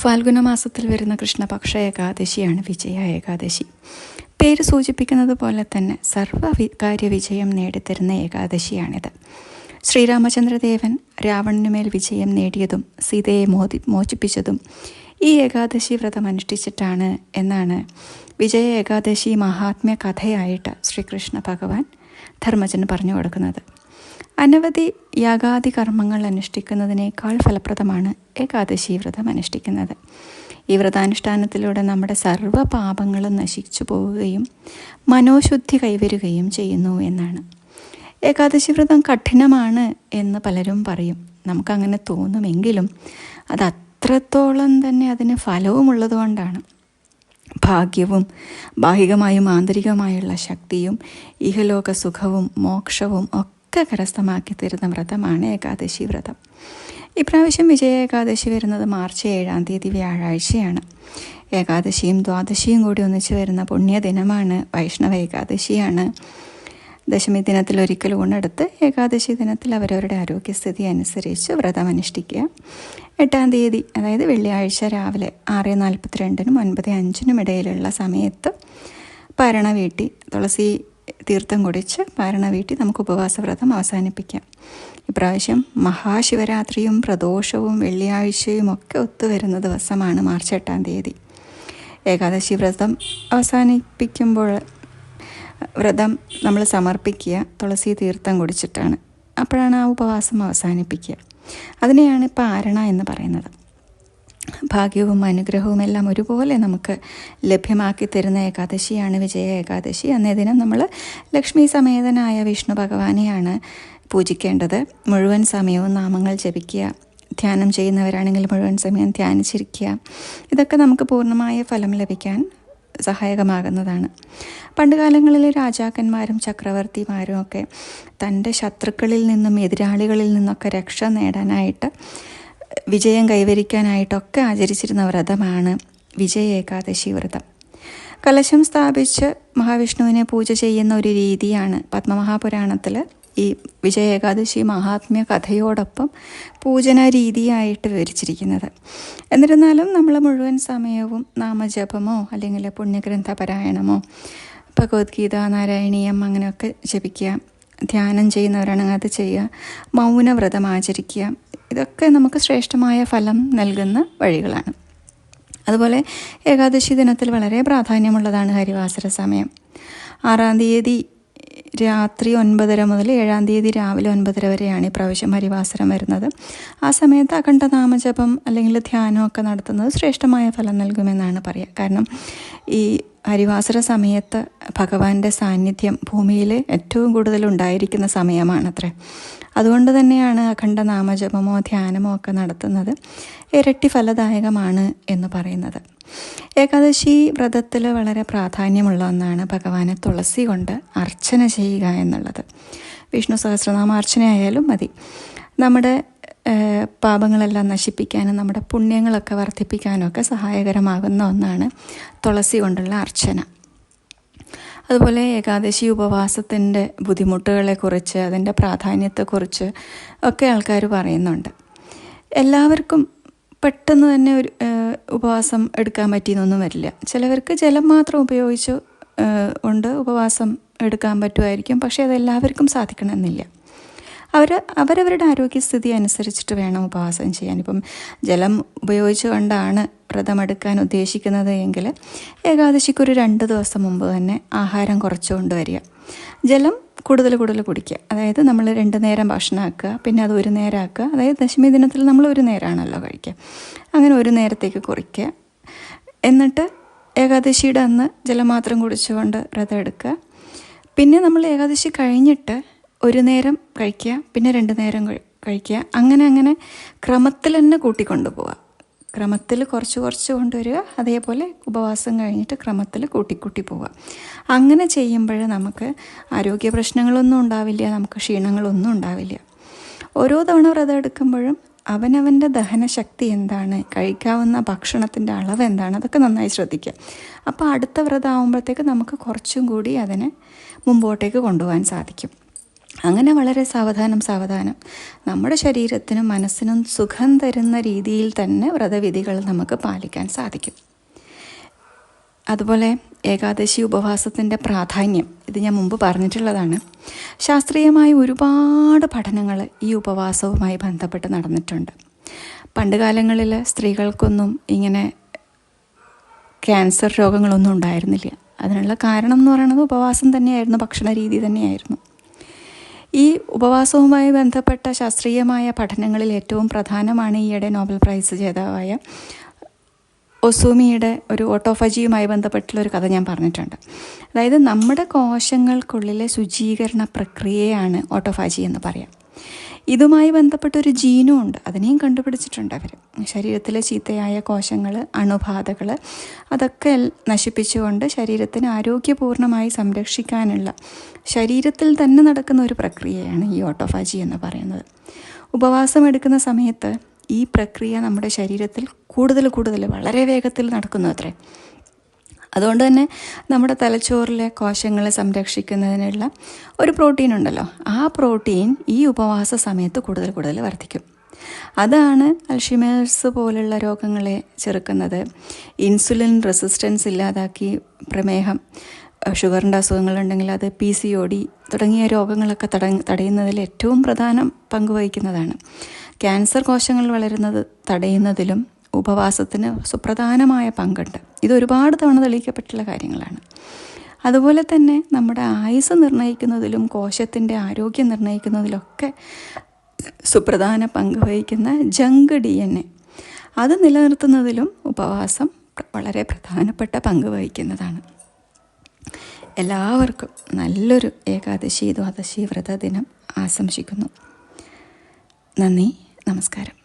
ഫാൽഗുന മാസത്തിൽ വരുന്ന കൃഷ്ണപക്ഷ ഏകാദശിയാണ് വിജയ ഏകാദശി. പേര് സൂചിപ്പിക്കുന്നത് പോലെ തന്നെ സർവ കാര്യ വിജയം നേടിത്തരുന്ന ഏകാദശിയാണിത്. ശ്രീരാമചന്ദ്രദേവൻ രാവണനുമേൽ വിജയം നേടിയതും സീതയെ മോദി മോചിപ്പിച്ചതും ഈ ഏകാദശി വ്രതം അനുഷ്ഠിച്ചിട്ടാണ് എന്നാണ് വിജയ ഏകാദശി മഹാത്മ്യ കഥയായിട്ട് ശ്രീകൃഷ്ണ ഭഗവാൻ ധർമ്മജന് പറഞ്ഞു കൊടുക്കുന്നത്. അനവധി യാഗാദി കർമ്മങ്ങൾ അനുഷ്ഠിക്കുന്നതിനേക്കാൾ ഫലപ്രദമാണ് ഏകാദശി വ്രതം അനുഷ്ഠിക്കുന്നത്. ഈ വ്രതാനുഷ്ഠാനത്തിലൂടെ നമ്മുടെ സർവ പാപങ്ങളും നശിച്ചു പോവുകയും മനോശുദ്ധി കൈവരുകയും ചെയ്യുന്നു എന്നാണ്. ഏകാദശി വ്രതം കഠിനമാണ് എന്ന് പലരും പറയും. നമുക്കങ്ങനെ തോന്നുമെങ്കിലും അത് അത്രത്തോളം തന്നെ അതിന് ഫലവുമുള്ളതുകൊണ്ടാണ് ഭാഗ്യവും ഭാഗികമായും ആന്തരികമായുള്ള ശക്തിയും ഇഹലോക സുഖവും മോക്ഷവും ഒക്കെ കരസ്ഥമാക്കി തരുന്ന വ്രതമാണ് ഏകാദശി വ്രതം. ഇപ്രാവശ്യം വിജയ ഏകാദശി വരുന്നത് മാർച്ച് ഏഴാം തീയതി വ്യാഴാഴ്ചയാണ്. ഏകാദശിയും ദ്വാദശിയും കൂടി ഒന്നിച്ച് വരുന്ന പുണ്യദിനമാണ് വൈഷ്ണവ ഏകാദശിയാണ്. ദശമി ദിനത്തിൽ ഒരിക്കൽ ഊണെടുത്ത് ഏകാദശി ദിനത്തിൽ അവരവരുടെ ആരോഗ്യസ്ഥിതി അനുസരിച്ച് വ്രതം അനുഷ്ഠിക്കുക. എട്ടാം തീയതി അതായത് വെള്ളിയാഴ്ച രാവിലെ ആറ് നാൽപ്പത്തിരണ്ടിനും ഒൻപത് അഞ്ചിനും ഇടയിലുള്ള സമയത്ത് പാരണ വീട്ടി തുളസി തീർത്ഥം കുടിച്ച് പാരണ വീട്ടി നമുക്ക് ഉപവാസവ്രതം അവസാനിപ്പിക്കാം. ഇപ്രാവശ്യം മഹാശിവരാത്രിയും പ്രദോഷവും വെള്ളിയാഴ്ചയും ഒക്കെ ഒത്തുവരുന്ന ദിവസമാണ് മാർച്ച് എട്ടാം തീയതി. ഏകാദശി വ്രതം അവസാനിപ്പിക്കുമ്പോൾ വ്രതം നമ്മൾ സമർപ്പിക്കുക തുളസി തീർത്ഥം കുടിച്ചിട്ടാണ്. അപ്പോഴാണ് ആ ഉപവാസം അവസാനിപ്പിക്കുക. അതിനെയാണ് പാരണ എന്ന് പറയുന്നത്. ഭാഗ്യവും അനുഗ്രഹവും എല്ലാം ഒരുപോലെ നമുക്ക് ലഭ്യമാക്കി തരുന്ന ഏകാദശിയാണ് വിജയ ഏകാദശി. അന്നേ ദിനം നമ്മൾ ലക്ഷ്മി സമേതനായ വിഷ്ണു ഭഗവാനെയാണ് പൂജിക്കേണ്ടത്. മുഴുവൻ സമയവും നാമങ്ങൾ ജപിക്കുക. ധ്യാനം ചെയ്യുന്നവരാണെങ്കിൽ മുഴുവൻ സമയം ധ്യാനിച്ചിരിക്കുക. ഇതൊക്കെ നമുക്ക് പൂർണമായ ഫലം ലഭിക്കാൻ സഹായകമാകുന്നതാണ്. പണ്ടുകാലങ്ങളിൽ രാജാക്കന്മാരും ചക്രവർത്തിമാരും ഒക്കെ തന്റെ ശത്രുക്കളിൽ നിന്നും എതിരാളികളിൽ നിന്നൊക്കെ രക്ഷ നേടാനായിട്ട് വിജയം കൈവരിക്കാനായിട്ടൊക്കെ ആചരിച്ചിരുന്ന വ്രതമാണ് വിജയ ഏകാദശി വ്രതം. കലശം സ്ഥാപിച്ച് മഹാവിഷ്ണുവിനെ പൂജ ചെയ്യുന്ന ഒരു രീതിയാണ് പത്മമഹാപുരാണത്തിൽ ഈ വിജയ ഏകാദശി മഹാത്മ്യ കഥയോടൊപ്പം പൂജന രീതിയായിട്ട് വിവരിച്ചിരിക്കുന്നത്. എന്നിരുന്നാലും നമ്മൾ മുഴുവൻ സമയവും നാമജപമോ അല്ലെങ്കിൽ പുണ്യഗ്രന്ഥ പാരായണമോ ഭഗവത്ഗീത നാരായണീയം അങ്ങനെയൊക്കെ ജപിക്കുക ധ്യാനം ചെയ്യുന്നവരാണെങ്കിൽ അത് ചെയ്യുക മൗനവ്രതം ആചരിക്കുക ഇതൊക്കെ നമുക്ക് ശ്രേഷ്ഠമായ ഫലം നൽകുന്ന വഴികളാണ്. അതുപോലെ ഏകാദശി ദിനത്തിൽ വളരെ പ്രാധാന്യമുള്ളതാണ് ഹരിവാസര സമയം. ആറാം തീയതി രാത്രി ഒൻപതര മുതൽ ഏഴാം തീയതി രാവിലെ ഒൻപതര വരെയാണ് ഈ പ്രാവശ്യം ഹരിവാസരം വരുന്നത്. ആ സമയത്ത് അഖണ്ഡ നാമജപം അല്ലെങ്കിൽ ധ്യാനമൊക്കെ നടത്തുന്നത് ശ്രേഷ്ഠമായ ഫലം നൽകുമെന്നാണ് പറയുക കാരണം ഈ ഹരിവാസര സമയത്ത് ഭഗവാന്റെ സാന്നിധ്യം ഭൂമിയിൽ ഏറ്റവും കൂടുതൽ ഉണ്ടായിരിക്കുന്ന സമയമാണത്രേ. അതുകൊണ്ട് തന്നെയാണ് അഖണ്ഡ നാമജപമോ ധ്യാനമോ ഒക്കെ നടത്തുന്നത് ഇരട്ടി ഫലദായകമാണ് എന്ന് പറയുന്നത്. ഏകാദശി വ്രതത്തിൽ വളരെ പ്രാധാന്യമുള്ള ഒന്നാണ് ഭഗവാനെ തുളസി കൊണ്ട് അർച്ചന ചെയ്യുക എന്നുള്ളത്. വിഷ്ണു സഹസ്രനാമ അർച്ചനയായാലും മതി. നമ്മുടെ പാപങ്ങളെല്ലാം നശിപ്പിക്കാനും നമ്മുടെ പുണ്യങ്ങളൊക്കെ വർദ്ധിപ്പിക്കാനും ഒക്കെ സഹായകരമാകുന്ന ഒന്നാണ് തുളസി കൊണ്ടുള്ള അർച്ചന. അതുപോലെ ഏകാദശി ഉപവാസത്തിന്റെ ബുദ്ധിമുട്ടുകളെക്കുറിച്ച് അതിന്റെ പ്രാധാന്യത്തെക്കുറിച്ച് ഒക്കെ ആൾക്കാർ പറയുന്നുണ്ട്. എല്ലാവർക്കും പെട്ടെന്ന് തന്നെ ഒരു ഉപവാസം എടുക്കാൻ പറ്റിയെന്നൊന്നും വരില്ല. ചിലവർക്ക് ജലം മാത്രം ഉപയോഗിച്ച് ഉണ്ട് ഉപവാസം എടുക്കാൻ പറ്റുമായിരിക്കും പക്ഷേ അതെല്ലാവർക്കും സാധിക്കണമെന്നില്ല. അവർ അവരവരുടെ ആരോഗ്യസ്ഥിതി അനുസരിച്ചിട്ട് വേണം ഉപവാസം ചെയ്യാൻ. ഇപ്പം ജലം ഉപയോഗിച്ചുകൊണ്ടാണ് വ്രതമെടുക്കാൻ ഉദ്ദേശിക്കുന്നത് എങ്കിൽ ഏകാദശിക്കൊരു രണ്ട് ദിവസം മുമ്പ് തന്നെ ആഹാരം കുറച്ചു കൊണ്ടുവരിക. ജലം കൂടുതൽ കൂടുതൽ കുടിക്കുക. അതായത് നമ്മൾ രണ്ട് നേരം ഭക്ഷണമാക്കുക പിന്നെ അത് ഒരു നേരം ആക്കുക. അതായത് ദശമി ദിനത്തിൽ നമ്മൾ ഒരു നേരമാണല്ലോ കഴിക്കുക. അങ്ങനെ ഒരു നേരത്തേക്ക് കുറിക്കുക. എന്നിട്ട് ഏകാദശിയുടെ അന്ന് ജലം മാത്രം കുടിച്ചുകൊണ്ട് വ്രതം എടുക്കുക പിന്നെ നമ്മൾ ഏകാദശി കഴിഞ്ഞിട്ട് ഒരു നേരം കഴിക്കുക പിന്നെ രണ്ട് നേരം കഴിക്കുക. അങ്ങനെ അങ്ങനെ ക്രമത്തിൽ തന്നെ കൂട്ടിക്കൊണ്ടു പോവുക ക്രമത്തിൽ കുറച്ച് കുറച്ച് കൊണ്ടുവരിക അതേപോലെ ഉപവാസം കഴിഞ്ഞിട്ട് ക്രമത്തിൽ കൂട്ടിക്കൂട്ടി പോവുക. അങ്ങനെ ചെയ്യുമ്പോൾ നമുക്ക് ആരോഗ്യ പ്രശ്നങ്ങളൊന്നും ഉണ്ടാവില്ല നമുക്ക് ക്ഷീണങ്ങളൊന്നും ഉണ്ടാവില്ല. ഓരോ തവണ വ്രതം എടുക്കുമ്പോഴും അവനവന്റെ ദഹനശക്തി എന്താണ് കഴിക്കാവുന്ന ഭക്ഷണത്തിന്റെ അളവ് എന്താണ് അതൊക്കെ നന്നായി ശ്രദ്ധിക്കുക. അപ്പോൾ അടുത്ത വ്രതം ആകുമ്പോഴത്തേക്ക് നമുക്ക് കുറച്ചും കൂടി അതിനെ മുമ്പോട്ടേക്ക് കൊണ്ടുപോകാൻ സാധിക്കും. അങ്ങനെ വളരെ സാവധാനം സാവധാനം. നമ്മുടെ ശരീരത്തിനും മനസ്സിനും സുഖം തരുന്ന രീതിയിൽ തന്നെ വ്രതവിധികൾ നമുക്ക് പാലിക്കാൻ സാധിക്കും. അതുപോലെ ഏകാദശി ഉപവാസത്തിന്റെ പ്രാധാന്യം ഇത് ഞാൻ മുമ്പ് പറഞ്ഞിട്ടുള്ളതാണ്. ശാസ്ത്രീയമായി ഒരുപാട് പഠനങ്ങൾ ഈ ഉപവാസവുമായി ബന്ധപ്പെട്ട് നടന്നിട്ടുണ്ട്. പണ്ട് കാലങ്ങളിൽ സ്ത്രീകൾക്കൊന്നും ഇങ്ങനെ ക്യാൻസർ രോഗങ്ങളൊന്നും ഉണ്ടായിരുന്നില്ല. അതിനുള്ള കാരണം എന്ന് പറയുന്നത് ഉപവാസം തന്നെയായിരുന്നു ഭക്ഷണ രീതി തന്നെയായിരുന്നു. ഈ ഉപവാസവുമായി ബന്ധപ്പെട്ട ശാസ്ത്രീയമായ പഠനങ്ങളിൽ ഏറ്റവും പ്രധാനമാണ് ഈയിടെ നോബൽ പ്രൈസ് ജേതാവായ ഒസൂമിയുടെ ഒരു ഓട്ടോഫജിയുമായി ബന്ധപ്പെട്ടുള്ള ഒരു കഥ ഞാൻ പറഞ്ഞിട്ടുണ്ട്. അതായത് നമ്മുടെ കോശങ്ങൾക്കുള്ളിലെ ശുചീകരണ പ്രക്രിയയാണ് ഓട്ടോഫാജി എന്ന് പറയാം. ഇതുമായി ബന്ധപ്പെട്ട ഒരു ജീനും ഉണ്ട് അതിനെയും കണ്ടുപിടിച്ചിട്ടുണ്ട് അവർ ശരീരത്തിലെ ചീത്തയായ കോശങ്ങൾ അണുബാധകൾ അതൊക്കെ നശിപ്പിച്ചുകൊണ്ട് ശരീരത്തിന് ആരോഗ്യപൂർണമായി സംരക്ഷിക്കാനുള്ള ശരീരത്തിൽ തന്നെ നടക്കുന്ന ഒരു പ്രക്രിയയാണ് ഈ ഓട്ടോഫാജി എന്ന് പറയുന്നത്. ഉപവാസം എടുക്കുന്ന സമയത്ത് ഈ പ്രക്രിയ നമ്മുടെ ശരീരത്തിൽ കൂടുതൽ കൂടുതൽ വളരെ വേഗത്തിൽ നടക്കുന്നു അത്രേ. അതുകൊണ്ട് തന്നെ നമ്മുടെ തലച്ചോറിലെ കോശങ്ങളെ സംരക്ഷിക്കുന്നതിനുള്ള ഒരു പ്രോട്ടീൻ ഉണ്ടല്ലോ. ആ പ്രോട്ടീൻ ഈ ഉപവാസ സമയത്ത് കൂടുതൽ കൂടുതൽ വർദ്ധിക്കും. അതാണ് അൽഷിമേഴ്സ് പോലുള്ള രോഗങ്ങളെ ചെറുക്കുന്നത്. ഇൻസുലിൻ റെസിസ്റ്റൻസ് ഇല്ലാതാക്കി പ്രമേഹം ഷുഗറിന്റെ അസുഖങ്ങളുണ്ടെങ്കിൽ അത് പി സി ഒ ഡി തുടങ്ങിയ രോഗങ്ങളൊക്കെ തട തടയുന്നതിൽ ഏറ്റവും പ്രധാനം പങ്കുവഹിക്കുന്നതാണ്. ക്യാൻസർ കോശങ്ങൾ വളരുന്നത് തടയുന്നതിലും ഉപവാസത്തിന് സുപ്രധാനമായ പങ്കുണ്ട്. ഇത് ഒരുപാട് തവണ തെളിയിക്കപ്പെട്ടുള്ള കാര്യങ്ങളാണ്. അതുപോലെ തന്നെ നമ്മുടെ ആയുസ് നിർണയിക്കുന്നതിലും കോശത്തിന്റെ ആരോഗ്യം നിർണയിക്കുന്നതിലൊക്കെ സുപ്രധാന പങ്ക് വഹിക്കുന്ന ജങ്ക് ഡി എൻ എ. അത് നിലനിർത്തുന്നതിലും ഉപവാസം വളരെ പ്രധാനപ്പെട്ട പങ്ക് വഹിക്കുന്നതാണ്. എല്ലാവർക്കും നല്ലൊരു ഏകാദശി ദ്വാദശി വ്രത ദിനം ആശംസിക്കുന്നു. നന്ദി നമസ്കാരം.